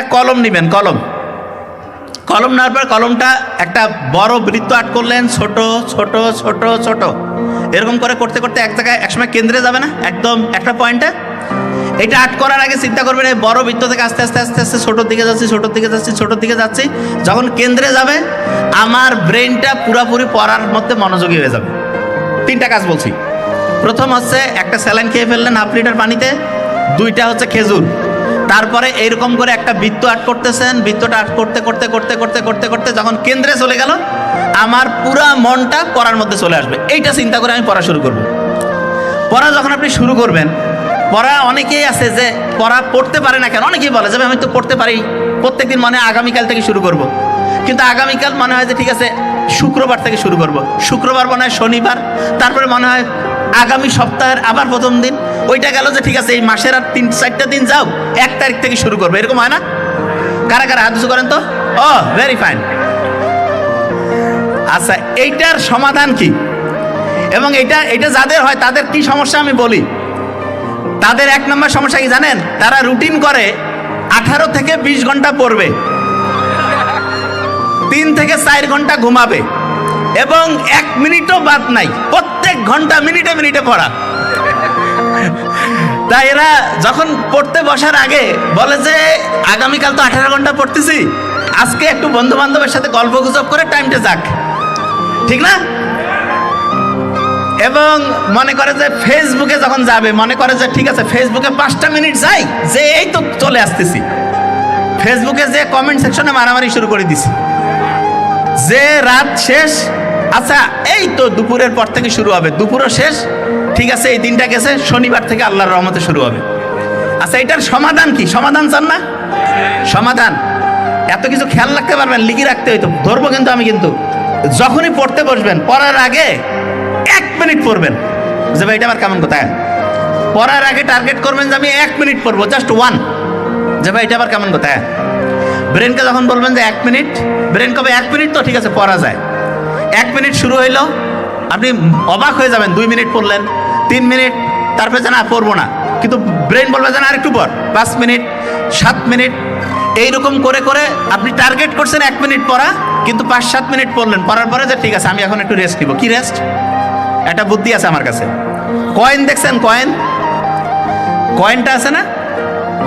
একটা কলম নেবেন, কলম। কলম নেওয়ার পর কলমটা একটা বড় বৃত্ত আট করলেন, ছোট ছোট ছোট ছোট। এরকম করে করতে করতে এক জায়গায় একসময় কেন্দ্রে যাবে না? একদম একটা পয়েন্টে? এটা আট করার আগে চিন্তা করবেন, এই বড় বৃত্ত থেকে আস্তে আস্তে আস্তে আস্তে, ছোটোর দিকে যাচ্ছি, ছোটোর দিকে যাচ্ছি, ছোটোর দিকে যাচ্ছি। যখন কেন্দ্রে যাবে, আমার ব্রেনটা পুরাপুরি পড়ার মধ্যে মনোযোগী হয়ে যাবে। তিনটা কাজ বলছি। প্রথম হচ্ছে, একটা স্যালাইন খেয়ে ফেললেন হাফ লিটার পানিতে, দুইটা হচ্ছে খেজুর। তারপরে এইরকম করে একটা বৃত্ত আট করতেছেন, বৃত্তটা আট করতে করতে করতে করতে করতে করতে যখন কেন্দ্রে চলে গেল, আমার পুরা মনটা পড়ার মধ্যে চলে আসবে এইটা চিন্তা করে আমি পড়া শুরু করব পড়া যখন আপনি শুরু করবেন, পড়া অনেকেই আছে যে পড়া পড়তে পারে না কেন অনেকেই বলে যে আমি তো পড়তে পারি প্রত্যেকদিন মনে আগামীকাল থেকে শুরু করব। কিন্তু আগামীকাল মনে হয় যে, ঠিক আছে, শুক্রবার থেকে শুরু করব। শুক্রবার মনে হয় শনিবার, তারপরে মনে হয় আগামী সপ্তাহের আবার প্রথম দিন। ওইটা গেল যে ঠিক আছে, এই মাসের আর তিন চারটা দিন যাও, এক তারিখ থেকে শুরু করব। এরকম হয় না? কারা কারা হাত করেন তো? ও ভেরি ফাইন আচ্ছা এইটার সমাধান কি? এবং এটা এটা যাদের হয়, তাদের কি সমস্যা আমি বলি? তাদের এক নম্বর সমস্যা কি জানেন? তারা রুটিন করে, আঠারো থেকে বিশ ঘণ্টা পড়বে। তিন থেকে চার ঘণ্টা ঘুমাবে। এবং এক মিনিটও বাদ নাই। প্রত্যেক ঘণ্টা, মিনিটে মিনিটে পড়া। তাই এরা যখন পড়তে বসার আগে বলে যে, আগামীকাল তো আঠারো ঘণ্টা পড়তেছি। আজকে একটু বন্ধু বান্ধবের সাথে গল্প গুজব করে টাইমটা যাক। ঠিক না? এবং মনে করে যে ফেসবুকে যখন যাবে, মনে করে যে, ঠিক আছে, ফেসবুকে পাঁচটা মিনিট যাই, যে এই তো চলে আসতেছি। ফেসবুকে যে কমেন্ট সেকশনে মারামারি শুরু করে দিছি। যে রাত শেষ আচ্ছা এই তো দুপুরের পর থেকে শুরু হবে। দুপুরও শেষ, ঠিক আছে, এই দিনটা গেছে, শনিবার থেকে আল্লাহর রহমতে শুরু হবে। আচ্ছা এটার সমাধান কি? সমাধান চান না? সমাধান। এত কিছু খেয়াল রাখতে পারবেন, লিখে রাখতে হইতো। ধরবো কিন্তু আমি কিন্তু। যখনই পড়তে বসবেন, পড়ার আগে এক মিনিট পড়বেন। যে ভাই, এটা আবার কেমন কোথায় পড়ার আগে টার্গেট করবেন যে আমি এক মিনিট পড়ব, জাস্ট ওয়ান। যে ভাই, এটা আবার কেমন কোথায় ব্রেনকে যখন বলবেন যে এক মিনিট, ব্রেন কবে এক মিনিট তো ঠিক আছে, পড়া যায়। এক মিনিট শুরু হইল, আপনি অবাক হয়ে যাবেন, দুই মিনিট পড়লেন, তিন মিনিট, তারপরে যেন আর পড়ব না, কিন্তু ব্রেন বলবে যেন আরেকটু পর পাঁচ মিনিট, সাত মিনিট, এইরকম করে করে আপনি টার্গেট করছেন এক মিনিট পড়া, কিন্তু পাঁচ সাত মিনিট পড়লেন, পড়ার পরে যে ঠিক আছে, আমি এখন একটু রেস্ট নিব, কি রেস্ট একটা বুদ্ধি আছে আমার কাছে। কয়েন দেখছেন কয়েন কয়েনটা আছে না?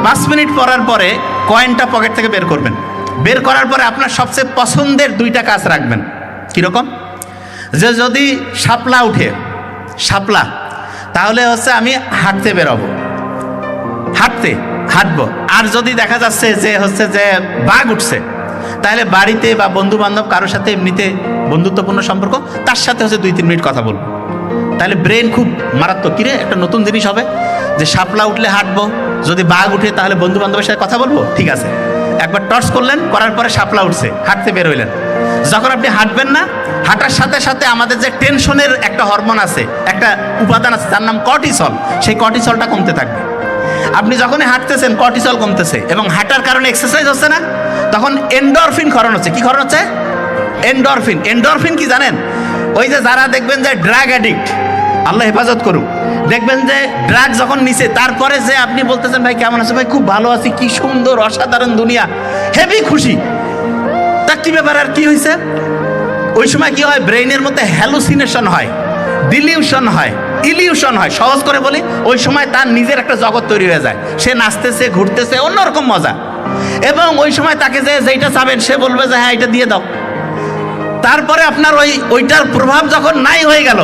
পাঁচ মিনিট পড়ার পরে কয়েনটা পকেট থেকে বের করবেন। বের করার পরে আপনার সবচেয়ে পছন্দের দুইটা কাজ রাখবেন। কীরকম? যে যদি শাপলা উঠে, শাপলা, তাহলে হচ্ছে আমি হাঁটতে বেরোবো। হাঁটতে, হাঁটবো। আর যদি দেখা যাচ্ছে যে হচ্ছে যে বাঘ উঠছে, তাহলে বাড়িতে বা বন্ধু বান্ধব কারোর সাথে এমনিতে বন্ধুত্বপূর্ণ সম্পর্ক, তার সাথে হচ্ছে দুই তিন মিনিট কথা বলব। তাহলে ব্রেন খুব মারাত্মক। কিরে, একটা নতুন জিনিস হবে যে শাপলা উঠলে হাঁটবো, যদি বাঘ উঠে তাহলে বন্ধু বান্ধবের সাথে কথা বলব? ঠিক আছে। একবার টর্চ করলেন, করার পরে শাপলা উঠছে, হাঁটতে বের হইলেন। যখন আপনি হাঁটবেন না, হাঁটার সাথে সাথে আমাদের যে টেনশনের একটা হরমোন আছে, একটা উপাদান আছে, তার নাম কর্টিসল, সেই কর্টিসলটা কমতে থাকবে। আপনি যখনই হাঁটতেছেন, কর্টিসল কমতেছে এবং হাঁটার কারণে এক্সারসাইজ হচ্ছে না, তখন এন্ডরফিন খরণ হচ্ছে। কি খরণ হচ্ছে? এন্ডরফিন এন্ডরফিন কি জানেন? ওই যে যারা দেখবেন যে ড্রাগ অ্যাডিক্ট আল্লাহ হেফাজত করুক। দেখবেন যে ড্রাগ যখন নিছে, তারপরে যে আপনি বলতেছেন, ভাই, কেমন আছে? ভাই, খুব ভালো আছি। কি সুন্দর, অসাধারণ দুনিয়া। হেভি খুশি। তা ব্যাপার আর কি হয়েছে ওই সময় কি হয়, ব্রেইনের মধ্যে হ্যালুসিনেশন হয় ডিলিউশন হয় ইলিউশন হয়, সহজ করে বলি, ওই সময় তার নিজের একটা জগৎ তৈরি হয়ে যায়। সে নাচতেছে, ঘুরতেছে, অন্যরকম মজা। এবং ওই সময় তাকে যে যেইটা চাবেন, সে বলবে যে হ্যাঁ এটা দিয়ে দাও। তারপরে আপনার ওই, ওইটার প্রভাব যখন নাই হয়ে গেল,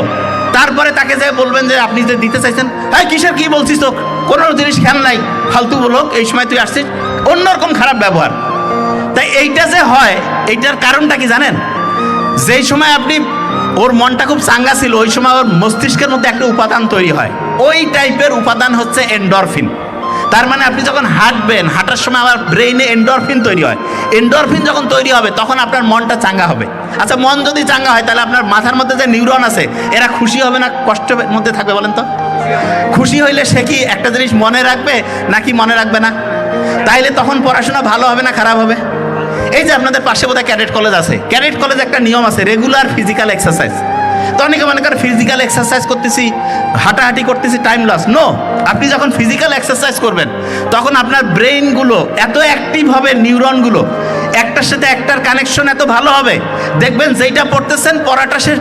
তারপরে তাকে যে বলবেন যে, আপনি যে দিতে চাইছেন হ্যাঁ কিসের কি বলছিস তো কোনো জিনিস খেয়াল নাই, ফালতু বলো এই সময় তুই আসছিস। অন্যরকম খারাপ ব্যবহার। তাই এইটা যে হয় এইটার কারণটা কি জানেন? যেই সময় আপনি, ওর মনটা খুব চাঙ্গা ছিল, ওই সময় ওর মস্তিষ্কের মধ্যে একটা উপাদান তৈরি হয়। ওই টাইপের উপাদান হচ্ছে এন্ডরফিন তার মানে আপনি যখন হাঁটবেন, হাঁটার সময় আমার ব্রেইনে এন্ডরফিন তৈরি হয়। এন্ডরফিন যখন তৈরি হবে, তখন আপনার মনটা চাঙ্গা হবে। আচ্ছা মন যদি চাঙ্গা হয়, তাহলে আপনার মাথার মধ্যে যে নিউরন আছে, এরা খুশি হবে না কষ্টের মধ্যে থাকবে বলেন তো? খুশি হইলে সে কি একটা জিনিস মনে রাখবে, নাকি মনে রাখবে না? তাইলে তখন পড়াশোনা ভালো হবে না খারাপ হবে? এই যে আপনাদের পাশে বোধহয় ক্যাডেট কলেজ আছে। ক্যাডেট কলেজ একটা নিয়ম আছে রেগুলার ফিজিক্যাল এক্সারসাইজ তো অনেকে মনে করেন ফিজিক্যাল এক্সারসাইজ করতেছি, হাঁটাহাঁটি করতেছি টাইম লস নো আপনি যখন ফিজিক্যাল এক্সারসাইজ করবেন, তখন আপনার ব্রেইনগুলো এত অ্যাক্টিভ হবে নিউরনগুলো একটার সাথে একটার কানেকশন এত ভালো হবে। দেখবেন যেইটা পড়তেছেন, পড়াটা সে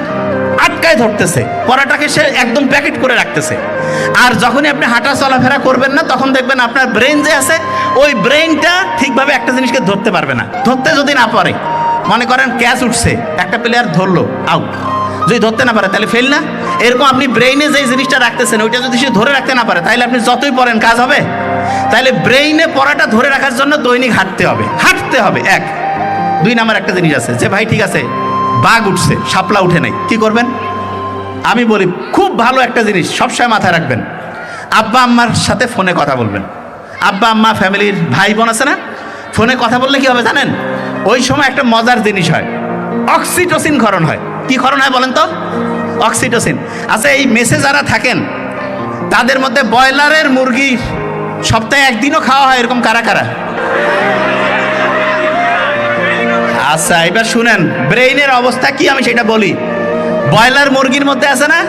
আটকায় ধরতেছে। পড়াটাকে সে একদম প্যাকেট করে রাখতেছে। আর যখনই আপনি হাঁটা চলাফেরা করবেন না, তখন দেখবেন আপনার ব্রেন যে আছে, ওই ব্রেনটা ঠিকভাবে একটা জিনিসকে ধরতে পারবে না। ধরতে যদি না পারে, মনে করেন ক্যাচ উঠছে, একটা প্লেয়ার ধরলো আউট যদি ধরতে না পারে, তাহলে ফেল না। এরকম আপনি ব্রেইনে যে জিনিসটা রাখতেছেন, ওইটা যদি সে ধরে রাখতে না পারে, তাহলে আপনি যতই পড়েন, কাজ হবে। তাহলে ব্রেইনে পড়াটা ধরে রাখার জন্য দৈনিক হাঁটতে হবে। হাঁটতে হবে, এক। দুই নাম্বার একটা জিনিস আছে, যে, ভাই, ঠিক আছে বাঘ উঠছে, শাপলা উঠে নাই। কি করবেন? আমি বলি, খুব ভালো একটা জিনিস, সবসময় মাথায় রাখবেন। আব্বা আম্মার সাথে ফোনে কথা বলবেন। আব্বা আম্মা ফ্যামিলির ভাই বোন আছে না? ফোনে কথা বললে কি হবে জানেন? ওই সময় একটা মজার জিনিস হয়। অক্সিটোসিন ক্ষরণ হয়। কি ক্ষরণ হয় বলেন তো? অক্সিটোসিন। আচ্ছা এই মেসে যারা থাকেন, তাদের মধ্যে ব্রয়লারের মুরগি সপ্তাহে একদিনও খাওয়া হয়, এরকম কারা কারা? আচ্ছা এবার শুনেন ব্রেইনের অবস্থা কি আমি সেটা বলি। ব্রয়লার মুরগির মধ্যে আছে না?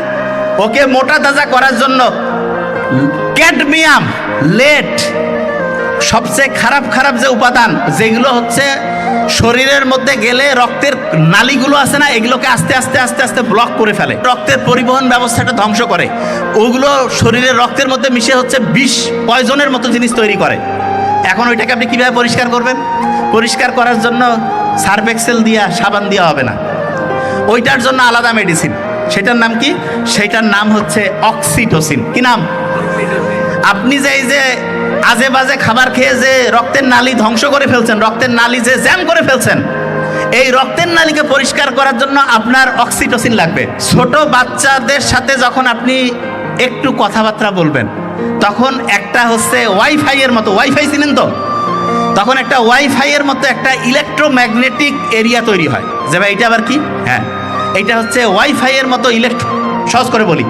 ওকে মোটা তাজা করার জন্য ক্যাডমিয়াম লেট সবচেয়ে খারাপ খারাপ যে উপাদান, যেগুলো হচ্ছে শরীরের মধ্যে গেলে রক্তের নালীগুলো আছে না, এগুলোকে আস্তে আস্তে আস্তে আস্তে ব্লক করে ফেলে। রক্তের পরিবহন ব্যবস্থাটা ধ্বংস করে। ওগুলো শরীরের রক্তের মধ্যে মিশে হচ্ছে বিষ পয়জনের মতো জিনিস তৈরি করে। এখন ওইটাকে আপনি কীভাবে পরিষ্কার করবেন? পরিষ্কার করার জন্য সার্ফ এক্সেল দিয়া, সাবান দেওয়া হবে না। ওইটার জন্য আলাদা মেডিসিন সেটার নাম কি? সেটার নাম হচ্ছে অক্সিটোসিন কি নাম? আপনি যে এই যে আজে বাজে খাবার খেয়ে যে রক্তের নালী ধ্বংস করে ফেলছেন, রক্তের নালী যে জ্যাম করে ফেলছেন, এই রক্তের নালীকে পরিষ্কার করার জন্য আপনার অক্সিটোসিন লাগবে। ছোট বাচ্চাদের সাথে যখন আপনি একটু কথাবার্তা বলবেন, তখন একটা হচ্ছে ওয়াইফাই এর মতো। ওয়াইফাই চিনেন তো? তখন একটা ওয়াইফাই এর মতো একটা ইলেকট্রোম্যাগনেটিক এরিয়া তৈরি হয়। যে ভাই এটা আবার কি? হ্যাঁ এইটা হচ্ছে ওয়াইফাই এর মতো ইলেকট্রো, সহজ করে বলি।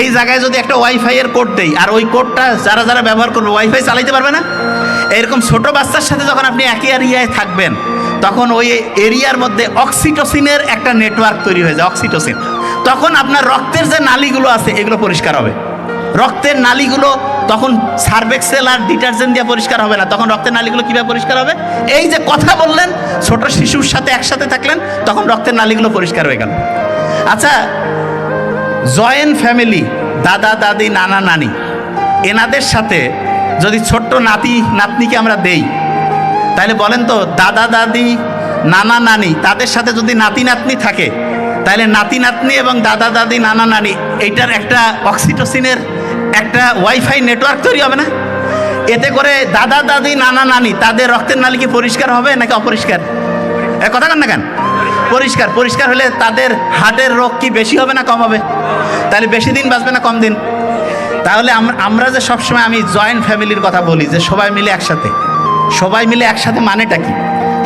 এই জায়গায় যদি একটা ওয়াইফাই এর কোড দেই, আর ওই কোডটা যারা যারা ব্যবহার করবে, ওয়াইফাই চালাইতে পারবে না? এরকম ছোট বাচ্চার সাথে যখন আপনি একই এরিয়ায় থাকবেন, তখন ওই এরিয়ার মধ্যে অক্সিটোসিনের একটা নেটওয়ার্ক তৈরি হয়ে যায়, অক্সিটোসিন। তখন আপনার রক্তের যে নালীগুলো আছে, এগুলো পরিষ্কার হবে। রক্তের নালীগুলো তখন সার্ভেক্সেল আর ডিটারজেন্ট দিয়ে পরিষ্কার হবে না। তখন রক্তের নালীগুলো কীভাবে পরিষ্কার হবে? এই যে কথা বললেন, ছোট শিশুর সাথে একসাথে থাকলেন, তখন রক্তের নালীগুলো পরিষ্কার হয়ে গেল। আচ্ছা জয়েন্ট ফ্যামিলি, দাদা, দাদি, নানা, নানি, এনাদের সাথে যদি ছোট্ট নাতি, নাতনিকে আমরা দেই, তাহলে বলেন তো, দাদা, দাদি, নানা, নানি, তাদের সাথে যদি নাতি, নাতনি থাকে, তাহলে নাতি, নাতনি এবং দাদা, দাদি, নানা, নানি, এইটার একটা অক্সিটোসিনের একটা ওয়াইফাই নেটওয়ার্ক তৈরি হবে না? এতে করে দাদা, দাদি, নানা, নানি, তাদের রক্তের নালী কি পরিষ্কার হবে নাকি অপরিষ্কার? কথা কন না কেন পরিষ্কার পরিষ্কার হলে তাদের হার্টের রোগ কি বেশি হবে না কম হবে? তাহলে বেশি দিন বাঁচবে না কম দিন? তাহলে আমরা যে সবসময় আমি জয়েন্ট ফ্যামিলির কথা বলি, যে সবাই মিলে একসাথে। সবাই মিলে একসাথে মানেটা কি?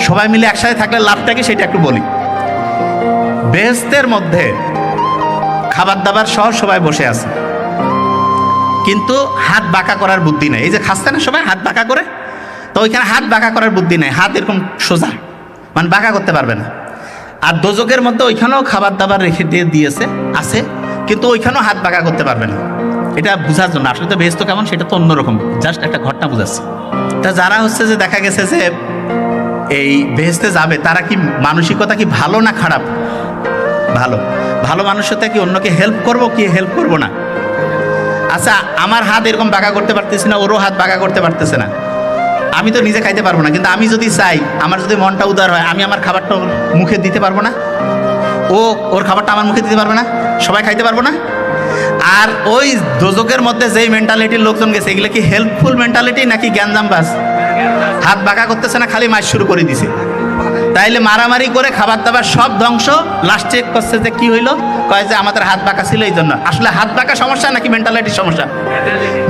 সবাই মিলে একসাথে থাকলে লাভটা কি সেটা একটু বলি। বেহেস্তের মধ্যে খাবার দাবার সহ সবাই বসে আছে। কিন্তু হাত বাঁকা করার বুদ্ধি নেই। এই যে না সবাই, হাত বাঁকা করে? তো ওইখানে হাত বাঁকা করার বুদ্ধি নেই। হাত এরকম সোজা। মানে বাঁকা করতে পারবে না। আর দোজকের মধ্যে ওইখানেও খাবার দাবার রেখে দিয়ে দিয়েছে, আছে, কিন্তু ওইখানেও হাত বাঁকা করতে পারবে না। এটা বোঝার জন্য। আসলে তো বেহেস্ত কেমন, সেটা তো অন্যরকম। জাস্ট একটা ঘটনা বোঝাচ্ছে। তা যারা হচ্ছে যে দেখা গেছে যে এই বেহেস্তে যাবে, তারা কি মানসিকতা কি ভালো না খারাপ? ভালো। ভালো মানুষতা কি অন্যকে হেল্প করব কি হেল্প করব না? আচ্ছা আমার হাত এরকম বাঁকা করতে পারতেছি না, ওরও হাত বাঁকা করতে পারতেছে না। আমি তো নিজে খাইতে পারব না, কিন্তু আমি যদি চাই, আমার যদি মনটা উদার হয়, আমি আমার খাবারটা মুখে দিতে পারব না? ও ওর খাবারটা আমার মুখে দিতে পারবে না? সবাই খাইতে পারব না? আর ওই দোজকের মধ্যে যেই মেন্টালিটির লোকজন গেছে, এগুলো কি হেল্পফুল মেন্টালিটি নাকি জ্ঞানজাম বাস হাত বাঁকা করতেছে না, খালি মাছ শুরু করে দিছে। তাইলে মারামারি করে খাবার দাবার সব ধ্বংস। লাস্টে করছে যে কি হইল? কয় যে আমাদের হাত বাঁকা ছিল এই জন্য আসলে হাত বাঁকা সমস্যা নাকি মেন্টালিটির সমস্যা?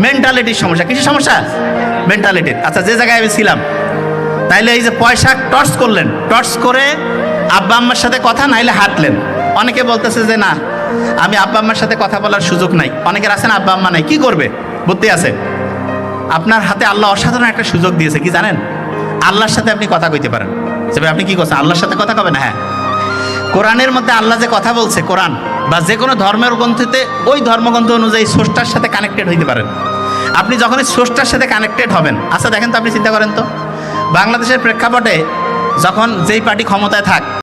মেন্টালিটির সমস্যা। কিছু সমস্যা? মেন্টালিটির আচ্ছা যে জায়গায় আমি ছিলাম, তাইলে এই যে পয়সা টর্চ করলেন, টর্চ করে আব্বা আম্মার সাথে কথা নাইলে হাঁটলেন। অনেকে বলতেছে যে না, আমি আব্বা আম্মার সাথে কথা বলার সুযোগ নাই। অনেকের আছে না, আব্বা আম্মা নাই। কি করবে? বুদ্ধি আছে। আপনার হাতে আল্লাহ অসাধারণ একটা সুযোগ দিয়েছে, কি জানেন? আল্লাহর সাথে আপনি কথা কইতে পারেন। তবে আপনি কি করছেন? আল্লাহর সাথে কথা কবেন? হ্যাঁ। কোরআনের মধ্যে আল্লাহ যে কথা বলছে, কোরআন বা যে কোনো ধর্মের গ্রন্থিতে ওই ধর্মগ্রন্থ অনুযায়ী স্রষ্টার সাথে কানেক্টেড হইতে পারেন। আপনি যখনই স্রষ্টার সাথে কানেক্টেড হবেন আচ্ছা দেখেন তো আপনি চিন্তা করেন তো, বাংলাদেশের প্রেক্ষাপটে যখন যেই পার্টি ক্ষমতায় থাক